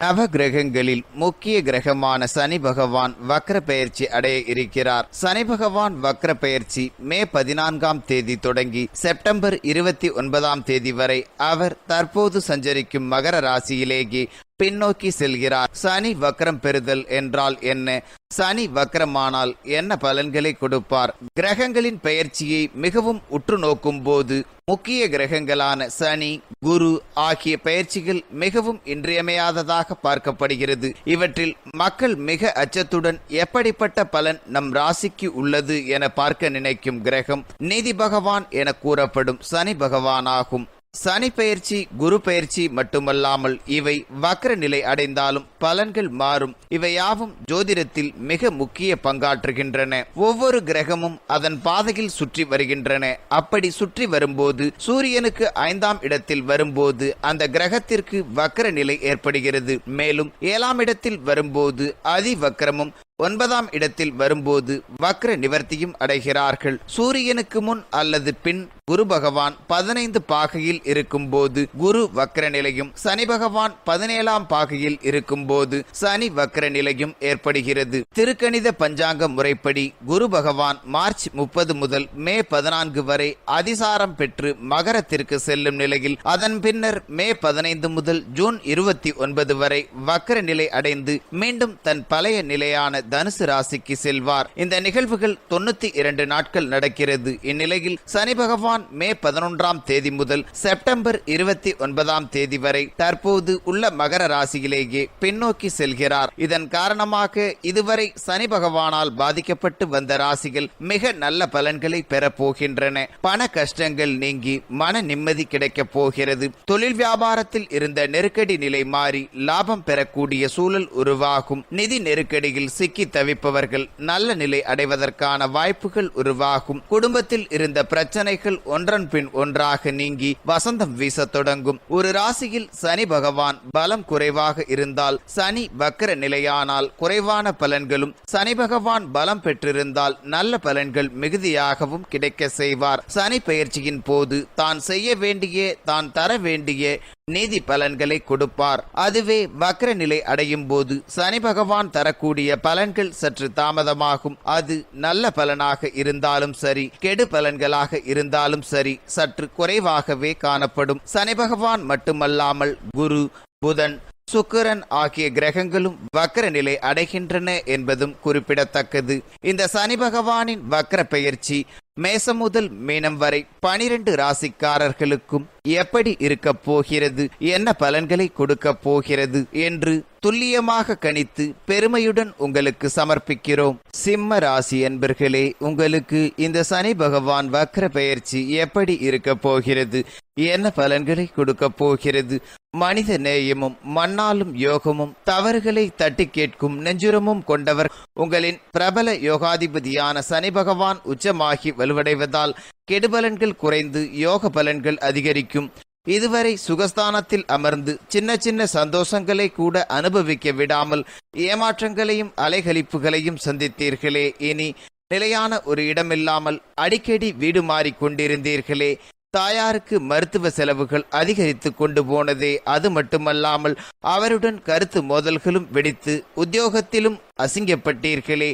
நவ கிரகங்களில் முக்கிய கிரகமான சனி பகவான் வக்ர பெயர்ச்சி அடைய இருக்கிறார். சனி பகவான் வக்ர பெயர்ச்சி மே பதினான்காம் தேதி தொடங்கி செப்டம்பர் இருபத்தி ஒன்பதாம் தேதி வரை அவர் தற்போது சஞ்சரிக்கும் மகர ராசியிலேயே பின்னோக்கி செல்கிறார். சனி வக்ரம் பெறுதல் என்றால் என்ன? சனி வக்ரமானால் என்ன பலன்களை கொடுப்பார்? கிரகங்களின் பெயர்ச்சியை மிகவும் உற்று நோக்கும் போது முக்கிய கிரகங்களான சனி குரு ஆகிய பெயர்ச்சிகள் மிகவும் இன்றியமையாததாக பார்க்கப்படுகிறது. இவற்றில் மக்கள் மிக அச்சத்துடன் எப்படிப்பட்ட பலன் நம் ராசிக்கு உள்ளது என பார்க்க நினைக்கும் கிரகம் நீதி பகவான் என கூறப்படும் சனி பகவானாகும். சனி பெயர்ச்சி குரு பெயர்ச்சி மட்டுமல்லாமல் இவை வக்ர நிலை அடைந்தாலும் பலன்கள் மாறும். இவையாவும் ஜோதிடத்தில் மிக முக்கிய பங்காற்றுகின்றன. ஒவ்வொரு கிரகமும் அதன் பாதையில் சுற்றி வருகின்றன. அப்படி சுற்றி வரும்போது சூரியனுக்கு ஐந்தாம் இடத்தில் வரும்போது அந்த கிரகத்திற்கு வக்ர நிலை ஏற்படுகிறது. மேலும் ஏழாம் இடத்தில் வரும்போது அதிவக்ரமும் ஒன்பதாம் இடத்தில் வரும்போது வக்ர நிவர்த்தியும் அடைகிறார்கள். சூரியனுக்கு முன் அல்லது பின் குரு பகவான் பதினைந்து பாகையில் இருக்கும்போது குரு வக்ர நிலையும் சனி பகவான் பதினேழாம் பாகையில் இருக்கும்போது சனி வக்ர நிலையும் ஏற்படுகிறது. திருக்கணித பஞ்சாங்க முறைப்படி குரு பகவான் மார்ச் முப்பது முதல் மே பதினான்கு வரை அதிசாரம் பெற்று மகரத்திற்கு செல்லும் நிலையில் அதன் பின்னர் மே பதினைந்து முதல் ஜூன் இருபத்தி ஒன்பது வரை வக்ர நிலை அடைந்து மீண்டும் தன் பழைய நிலையான தனுசு ராசிக்கு செல்வார். இந்த நிகழ்வுகள் தொண்ணூத்தி இரண்டு நாட்கள் நடக்கிறது. இந்நிலையில் சனி பகவான் மே பதினொன்றாம் தேதி முதல் செப்டம்பர் இருபத்தி ஒன்பதாம் தேதி வரை தற்போது உள்ள மகர ராசியிலேயே பின்னோக்கி செல்கிறார். இதன் காரணமாக இதுவரை சனி பகவானால் பாதிக்கப்பட்டு வந்த ராசிகள் மிக நல்ல பலன்களை பெறப்போகின்றன பண கஷ்டங்கள் நீங்கி மன நிம்மதி கிடைக்கப் போகிறது. தொழில் வியாபாரத்தில் இருந்த நெருக்கடி நிலை மாறி லாபம் பெறக்கூடிய சூழல் உருவாகும். நிதி நெருக்கடியில் சிக்கி தவிப்பவர்கள் நல்ல நிலை அடைவதற்கான வாய்ப்புகள் உருவாகும். குடும்பத்தில் இருந்த பிரச்சனைகள் ஒன்றன் பின் ஒன்றாக நீங்கி வசந்தம் வீச தொடங்கும். ஒரு ராசியில் சனி பகவான் பலம் குறைவாக இருந்தால் சனி வக்கர நிலையானால் குறைவான பலன்களும் சனி பகவான் பலம் பெற்றிருந்தால் நல்ல பலன்கள் மிகுதியாகவும் கிடைக்க செய்வார். சனி பயிற்சியின் போது தான் செய்ய வேண்டிய தான் தர வேண்டிய நீதி பலன்களை கொடுப்பார். அதுவே வக்ர நிலை அடையும் போது சனி பகவான் தரக்கூடிய பலன்கள் சற்று தாமதமாகும். அது நல்ல பலனாக இருந்தாலும் சரி கெடு பலன்களாக இருந்தாலும் சரி சற்று குறைவாகவே காணப்படும். சனி பகவான் மட்டுமல்லாமல் குரு புதன் சுக்கரன் ஆகிய கிரகங்களும் வக்ர நிலை அடைகின்றன என்பதும் குறிப்பிடத்தக்கது. இந்த சனி பகவானின் வக்ர பெயர்ச்சி மேசம் முதல் மீனம் வரை பனிரெண்டு ராசிக்காரர்களுக்கும் எப்படி இருக்க போகிறது? என்ன பலன்களை கொடுக்க போகிறது? என்று துல்லியமாக கணித்து பெருமையுடன் உங்களுக்கு சமர்ப்பிக்கிறோம். சிம்ம ராசி என்பர்களே உங்களுக்கு இந்த சனி பகவான் வக்ர பெயர்ச்சி எப்படி இருக்க போகிறது? என்ன பலன்களை கொடுக்க போகிறது? மனித நேயமும் மண்ணாலும் யோகமும் தவறுகளை தட்டி கேட்கும் நெஞ்சுரமும் கொண்டவர் உங்களின் பிரபல யோகாதிபதியான சனி பகவான் உச்சமாகி வலுவடைவதால் கெடுபலன்கள் குறைந்து யோக பலன்கள் அதிகரிக்கும். இதுவரை சுகஸ்தானத்தில் அமர்ந்து சின்ன சின்ன சந்தோஷங்களை கூட அனுபவிக்க விடாமல் ஏமாற்றங்களையும் அலைகழிப்புகளையும் சந்தித்தீர்களே. இனி நிலையான ஒரு இடமில்லாமல் அடிக்கடி வீடு மாறிக்கொண்டிருந்தீர்களே. தாயாருக்கு மருத்துவ செலவுகள் அதிகரித்து கொண்டு போனதே அது மட்டுமல்லாமல் அவருடன் கருத்து மோதல்களும் வெடித்து உத்தியோகத்திலும் அசிங்கப்பட்டீர்களே.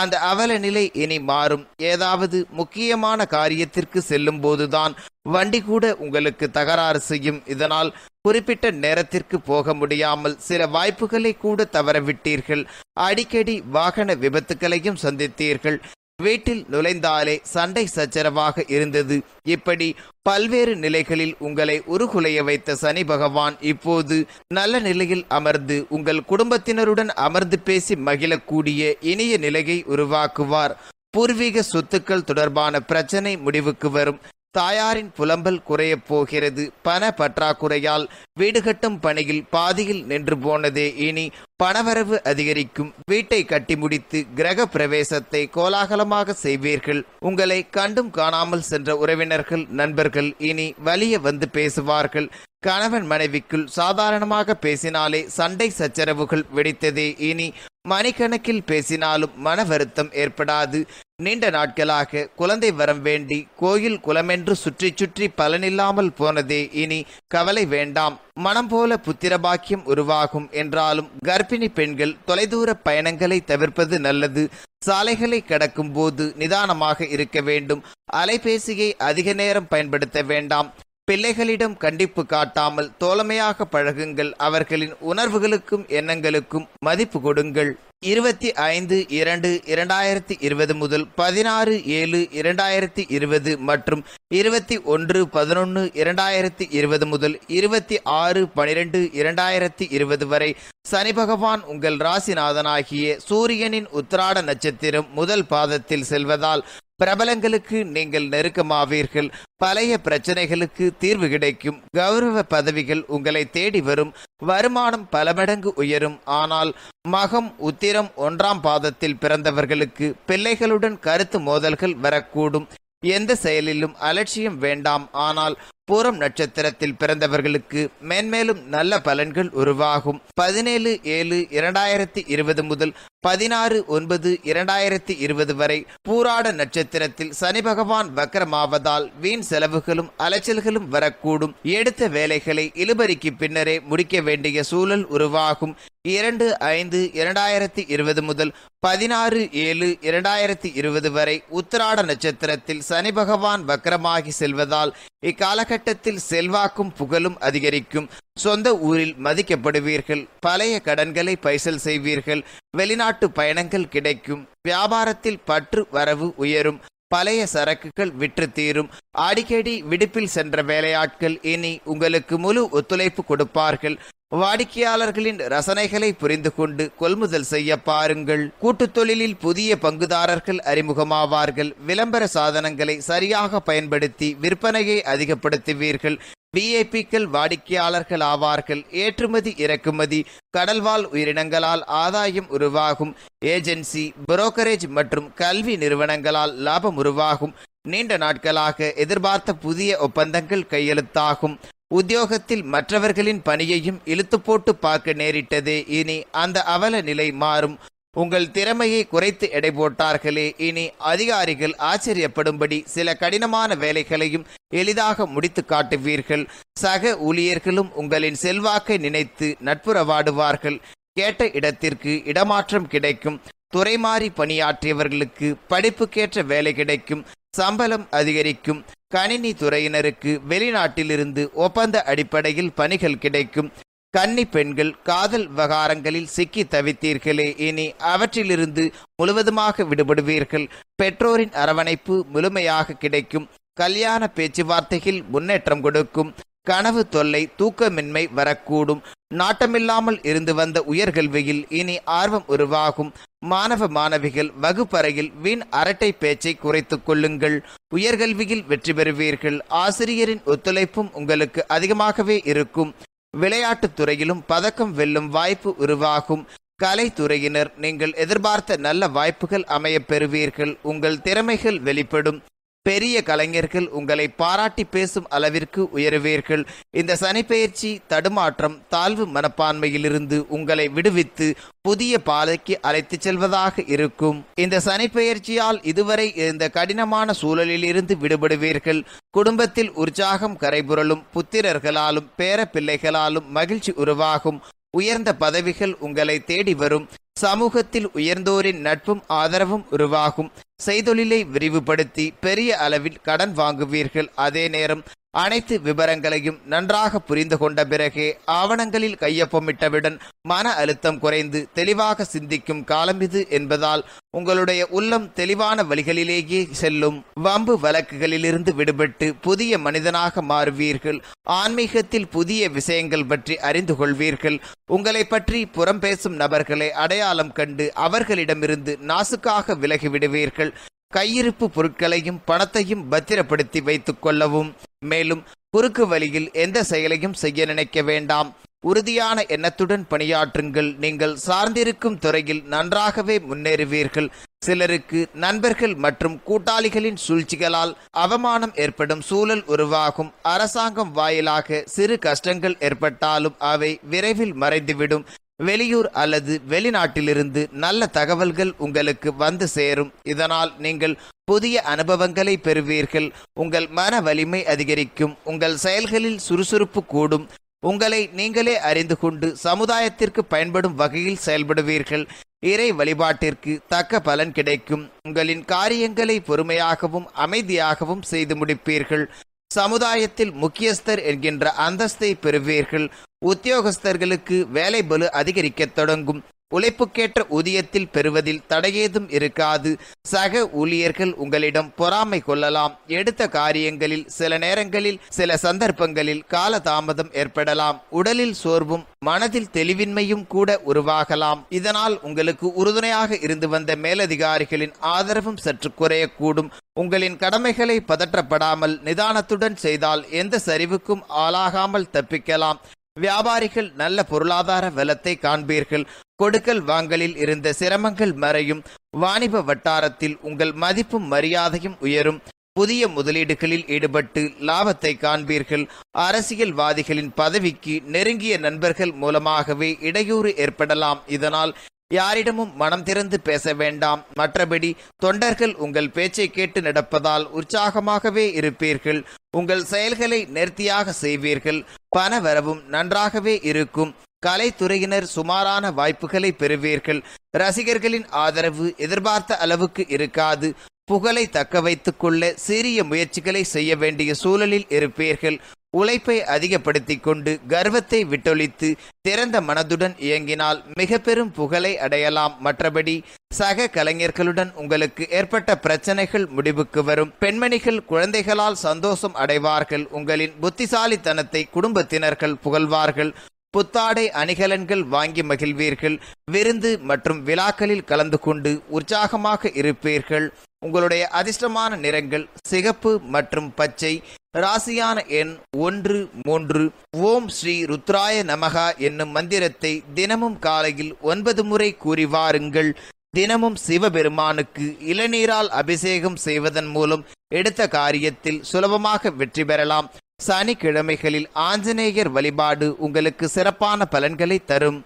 அந்த அவல நிலை இனி மாறும். ஏதாவது முக்கியமான காரியத்திற்கு செல்லும் போதுதான் வண்டி கூட உங்களுக்கு தகராறு செய்யும். இதனால் குறிப்பிட்ட நேரத்திற்கு போக முடியாமல் சில வாய்ப்புகளை கூட தவறவிட்டீர்கள். அடிக்கடி வாகன விபத்துகளையும் சந்தித்தீர்கள். வீட்டில் நுழைந்தாலே சண்டை சச்சரவாக இருந்தது. இப்படி பல்வேறு நிலைகளில் உங்களை உருகுலைய வைத்த சனி பகவான் இப்போது நல்ல நிலையில் அமர்ந்து உங்கள் குடும்பத்தினருடன் அமர்ந்து பேசி மகிழக்கூடிய இனிய நிலையை உருவாக்குவார். பூர்வீக சொத்துக்கள் தொடர்பான பிரச்சனை முடிவுக்கு வரும். தாயாரின் புலம்பல் குறையப் போகிறது. பண பற்றாக்குறையால் வீடு கட்டும் பணியில் பாதியில் நின்று போனதே இனி பணவரவு அதிகரிக்கும். வீட்டை கட்டி முடித்து கிரக பிரவேசத்தை கோலாகலமாக செய்வீர்கள். உங்களை கண்டும் காணாமல் சென்ற உறவினர்கள் நண்பர்கள் இனி வலிய வந்து பேசுவார்கள். கணவன் மனைவிக்குள் சாதாரணமாக பேசினாலே சண்டை சச்சரவுகள் வெடித்ததே இனி மணிக்கணக்கில் பேசினாலும் மன வருத்தம் ஏற்படாது. நீண்ட நாட்களாக குழந்தை வரம் வேண்டி கோயில் குலமென்று சுற்றி சுற்றி பலனில்லாமல் போனதே இனி கவலை வேண்டாம். மனம் போல புத்திர பாக்கியம் உருவாகும் என்றாலும் கர்ப்பிணி பெண்கள் தொலைதூர பயணங்களை தவிர்ப்பது நல்லது. சாலைகளை கடக்கும் போது நிதானமாக இருக்க வேண்டும். அலைபேசியை அதிக நேரம் பயன்படுத்த வேண்டாம். பிள்ளைகளிடம் கண்டிப்பு காட்டாமல் தோழமையாக பழகுங்கள். அவர்களின் உணர்வுகளுக்கும் எண்ணங்களுக்கும் மதிப்பு கொடுங்கள். இருபத்தி ஐந்து இரண்டு இரண்டாயிரத்தி இருபது முதல் பதினாறு ஏழு இரண்டாயிரத்தி இருபது மற்றும் இருபத்தி ஒன்று பதினொன்று இரண்டாயிரத்தி இருபது முதல் இருபத்தி ஆறு பனிரெண்டு இரண்டாயிரத்தி இருபது வரை சனி பகவான் உங்கள் ராசிநாதனாகிய சூரியனின் உத்திராட நட்சத்திரம் முதல் பாதத்தில் செல்வதால் பிரபலங்களுக்கு நீங்கள் நெருக்கமாவீர்கள். பழைய பிரச்சனைகளுக்கு தீர்வு கிடைக்கும். கௌரவ பதவிகள் உங்களை தேடி வரும். வருமானம் பல மடங்கு உயரும். ஆனால் மகம் உத்திரம் ஒன்றாம் பாதத்தில் பிறந்தவர்களுக்கு பிள்ளைகளுடன் கருத்து மோதல்கள் வரக்கூடும். எந்த செயலிலும் அலட்சியம் வேண்டாம். ஆனால் பூரம் நட்சத்திரத்தில் பிறந்தவர்களுக்கு மேன்மேலும் நல்ல பலன்கள் உருவாகும். பதினேழு ஏழு இரண்டாயிரத்தி இருபது முதல் பதினாறு ஒன்பது இரண்டாயிரத்தி இருபது வரை பூராட நட்சத்திரத்தில் சனி பகவான் வக்கரமாவதால் வீண் செலவுகளும் அலைச்சல்களும் வரக்கூடும். எடுத்த வேலைகளை இழுபறிக்கு பின்னரே முடிக்க வேண்டிய சூழல் உருவாகும். இரண்டு ஐந்து இரண்டாயிரத்தி இருபது முதல் பதினாறு ஏழு இரண்டாயிரத்தி இருபது வரை உத்திராட நட்சத்திரத்தில் சனி பகவான் வக்கரமாகி செல்வதால் இக்காலகட்டத்தில் செல்வாக்கும் புகழும் அதிகரிக்கும். சொந்த ஊரில் மதிக்கப்படுவீர்கள். பழைய கடன்களை பைசல் செய்வீர்கள். வெளிநாட்டு பயணங்கள் கிடைக்கும். வியாபாரத்தில் பற்று வரவு உயரும். பழைய சரக்குகள் விற்று தீரும். அடிக்கடி விடுப்பில் சென்ற வேலையாட்கள் இனி உங்களுக்கு முழு ஒத்துழைப்பு கொடுப்பார்கள். வாடிக்கையாளர்களின் ரசனைகளை புரிந்து கொண்டு கொள்முதல் செய்ய பாருங்கள். கூட்டுத் தொழிலில் புதிய பங்குதாரர்கள் அறிமுகமாவார்கள். விளம்பர சாதனங்களை சரியாக பயன்படுத்தி விற்பனையை அதிகப்படுத்துவீர்கள். விஐபிக்கள் வாடிக்கையாளர்கள் ஆவார்கள். ஏற்றுமதி இறக்குமதி கடல்வாழ் உயிரினங்களால் ஆதாயம் உருவாகும். ஏஜென்சி புரோக்கரேஜ் மற்றும் கல்வி நிறுவனங்களால் லாபம் உருவாகும். நீண்ட நாட்களாக எதிர்பார்த்த புதிய ஒப்பந்தங்கள் கையெழுத்தாகும். உத்தியோகத்தில் மற்றவர்களின் பணியையும் இழுத்து போட்டு பார்க்க நேரிட்டதே. இனி அந்த அவல நிலை மாறும். உங்கள் திறமையை குறைத்து எடை போட்டார்களே. இனி அதிகாரிகள் ஆச்சரியப்படும்படி சில கடினமான வேலைகளையும் எளிதாக முடித்து காட்டுவீர்கள். சக ஊழியர்களும் உங்களின் செல்வாக்கை நினைத்து நட்புறவாடுவார்கள். கேட்ட இடத்திற்கு இடமாற்றம் கிடைக்கும். துறை மாறி பணியாற்றியவர்களுக்கு படிப்புக்கேற்ற வேலை கிடைக்கும். சம்பளம் அதிகரிக்கும். கணினி துறையினருக்கு வெளிநாட்டிலிருந்து ஒப்பந்த அடிப்படையில் பணிகள் கிடைக்கும். கன்னி பெண்கள் காதல் விவகாரங்களில் சிக்கி தவித்தீர்களே இனி அவற்றிலிருந்து முழுவதுமாக விடுபடுவீர்கள். பெற்றோரின் அரவணைப்பு முழுமையாக கிடைக்கும். கல்யாண பேச்சுவார்த்தையில் முன்னேற்றம் கொடுக்கும். கனவு தொல்லை தூக்கமின்மை வரக்கூடும். நாட்டமில்லாமல் இருந்து வந்த உயர்கல்வியில் இனி ஆர்வம் உருவாகும். மாணவ மாணவிகள் வகுப்பறையில் வீண் அரட்டை பேச்சை குறைத்துக் கொள்ளுங்கள். உயர்கல்வியில் வெற்றி பெறுவீர்கள். ஆசிரியரின் ஒத்துழைப்பும் உங்களுக்கு அதிகமாகவே இருக்கும். விளையாட்டுத் துறையிலும் பதக்கம் வெல்லும் வாய்ப்பு உருவாகும். கலைத்துறையினர் நீங்கள் எதிர்பார்த்த நல்ல வாய்ப்புகள் அமையப் பெறுவீர்கள். உங்கள் திறமைகள் வெளிப்படும். பெரிய கலைஞர்கள் உங்களை பாராட்டி பேசும் அளவிற்கு உயருவீர்கள். இந்த சனிப்பெயர்ச்சி தடுமாற்றம் தாழ்வு மனப்பான்மையிலிருந்து உங்களை விடுவித்து புதிய பாதைக்கு அழைத்துச் செல்வதாக இருக்கும். இந்த சனிப்பெயர்ச்சியால் இதுவரை இருந்த கடினமான சூழலிலிருந்து விடுபடுவீர்கள். குடும்பத்தில் உற்சாகம் கரைபுரளும் புத்திரர்களாலும் பேர பிள்ளைகளாலும் மகிழ்ச்சி உருவாகும். உயர்ந்த பதவிகள் உங்களை தேடி வரும். சமூகத்தில் உயர்ந்தோரின் நட்பும் ஆதரவும் உருவாகும். செய்தொழிலை விரிவுபடுத்தி பெரிய அளவில் கடன் வாங்குவீர்கள். அதே நேரம் அனைத்து விவரங்களையும் நன்றாக புரிந்து கொண்ட பிறகே ஆவணங்களில் கையொப்பமிட்டவுடன் மன அழுத்தம் குறைந்து தெளிவாக சிந்திக்கும் காலம் இது என்பதால் உங்களுடைய உள்ளம் தெளிவான வழிகளிலேயே செல்லும் வம்பு வழக்குகளிலிருந்து விடுபட்டு புதிய மனிதனாக மாறுவீர்கள். ஆன்மீகத்தில் புதிய விஷயங்கள் பற்றி அறிந்து கொள்வீர்கள். உங்களை பற்றி புறம் பேசும் நபர்களை அடையாளம் கண்டு அவர்களிடமிருந்து நாசுக்காக விலகிவிடுவீர்கள் கையிருப்பு பொருட்களையும் பணத்தையும் பத்திரப்படுத்தி வைத்துக் கொள்ளவும். மேலும் குறுக்கு வழியில் எந்த செயலையும் செய்ய நினைக்க வேண்டாம். உறுதியான எண்ணத்துடன் பணியாற்றுங்கள். நீங்கள் சார்ந்திருக்கும் துறையில் நன்றாகவே முன்னேறுவீர்கள். சிலருக்கு நண்பர்கள் மற்றும் கூட்டாளிகளின் சூழ்ச்சிகளால் அவமானம் ஏற்படும் சூழல் உருவாகும். அரசாங்கம் வாயிலாக சிறு கஷ்டங்கள் ஏற்பட்டாலும் அவை விரைவில் மறைந்துவிடும். வெளியூர் அல்லது வெளிநாட்டிலிருந்து நல்ல தகவல்கள் உங்களுக்கு வந்து சேரும். இதனால் நீங்கள் புதிய அனுபவங்களை பெறுவீர்கள். உங்கள் மன வலிமை அதிகரிக்கும். உங்கள் செயல்களில் சுறுசுறுப்பு கூடும். உங்களை நீங்களே அறிந்து கொண்டு சமுதாயத்திற்கு பயன்படும் வகையில் செயல்படுவீர்கள். இறை வழிபாட்டிற்கு தக்க பலன் கிடைக்கும். உங்களின் காரியங்களை பொறுமையாகவும் அமைதியாகவும் செய்து முடிப்பீர்கள். சமுதாயத்தில் முக்கியஸ்தர் என்கின்ற அந்தஸ்தை பெறுவீர்கள். உத்தியோகஸ்தர்களுக்கு வேலை பலு அதிகரிக்க தொடங்கும். உழைப்புக்கேற்ற ஊதியத்தில் பெறுவதில் தடையேதும் இருக்காது. சக ஊழியர்கள் உங்களிடம் பொறாமை கொள்ளலாம். எடுத்த காரியங்களில் சில நேரங்களில் சில சந்தர்ப்பங்களில் காலதாமதம் ஏற்படலாம். உடலில் சோர்வும் மனதில் தெளிவின்மையும் கூட உருவாகலாம். இதனால் உங்களுக்கு உறுதுணையாக இருந்து வந்த மேலதிகாரிகளின் ஆதரவும் சற்று குறையக்கூடும். உங்களின் கடமைகளை பதற்றப்படாமல் நிதானத்துடன் செய்தால் எந்த சரிவுக்கும் ஆளாகாமல் தப்பிக்கலாம். வியாபாரிகள் நல்ல பொருளாதார வளத்தை காண்பீர்கள். கொடுக்கல் வாங்கலில் இருந்த சிரமங்கள் மறையும். வாணிப வட்டாரத்தில் உங்கள் மதிப்பும் மரியாதையும் உயரும். புதிய முதலீடுகளில் ஈடுபட்டு லாபத்தை காண்பீர்கள். அரசியல்வாதிகளின் பதவிக்கு நெருங்கிய நண்பர்கள் மூலமாகவே இடையூறு ஏற்படலாம். இதனால் யாரிடமும் மனம் திறந்து பேச வேண்டாம். மற்றபடி தொண்டர்கள் உங்கள் பேச்சை கேட்டு நடப்பதால் உற்சாகமாகவே இருப்பீர்கள். உங்கள் செயல்களை நேர்த்தியாக செய்வீர்கள். பண வரவும் நன்றாகவே இருக்கும். கலைத்துறையினர் சுமாரான வாய்ப்புகளை பெறுவீர்கள். ரசிகர்களின் ஆதரவு எதிர்பார்த்த அளவுக்கு இருக்காது. புகழை தக்க வைத்துக் கொள்ள சிறிய முயற்சிகளை செய்ய வேண்டிய சூழலில் இருப்பீர்கள். உழைப்பை அதிகப்படுத்தி கொண்டு கர்வத்தை விட்டொழித்து திறந்த மனதுடன் இயங்கினால் மிக பெரும் புகழை அடையலாம். மற்றபடி சக கலைஞர்களுடன் உங்களுக்கு ஏற்பட்ட பிரச்சனைகள் முடிவுக்கு வரும். பெண்மணிகள் குழந்தைகளால் சந்தோஷம் அடைவார்கள். உங்களின் புத்திசாலித்தனத்தை குடும்பத்தினர்கள் புகழ்வார்கள். புத்தாடை அணிகலன்கள் வாங்கி மகிழ்வீர்கள். விருந்து மற்றும் விழாக்களில் கலந்து கொண்டு உற்சாகமாக இருப்பீர்கள். உங்களுடைய அதிர்ஷ்டமான நிறங்கள் சிகப்பு மற்றும் பச்சை ராசியான எண் ஒன்று மூன்று. ஓம் ஸ்ரீ ருத்ராய நமகா என்னும் மந்திரத்தை தினமும் காலையில் ஒன்பது முறை கூறி வாருங்கள். தினமும் சிவபெருமானுக்கு இளநீரால் அபிஷேகம் செய்வதன் மூலம் எடுத்த காரியத்தில் சுலபமாக வெற்றி பெறலாம். சனிக்கிழமைகளில் ஆஞ்சநேயர் வழிபாடு உங்களுக்கு சிறப்பான பலன்களை தரும்.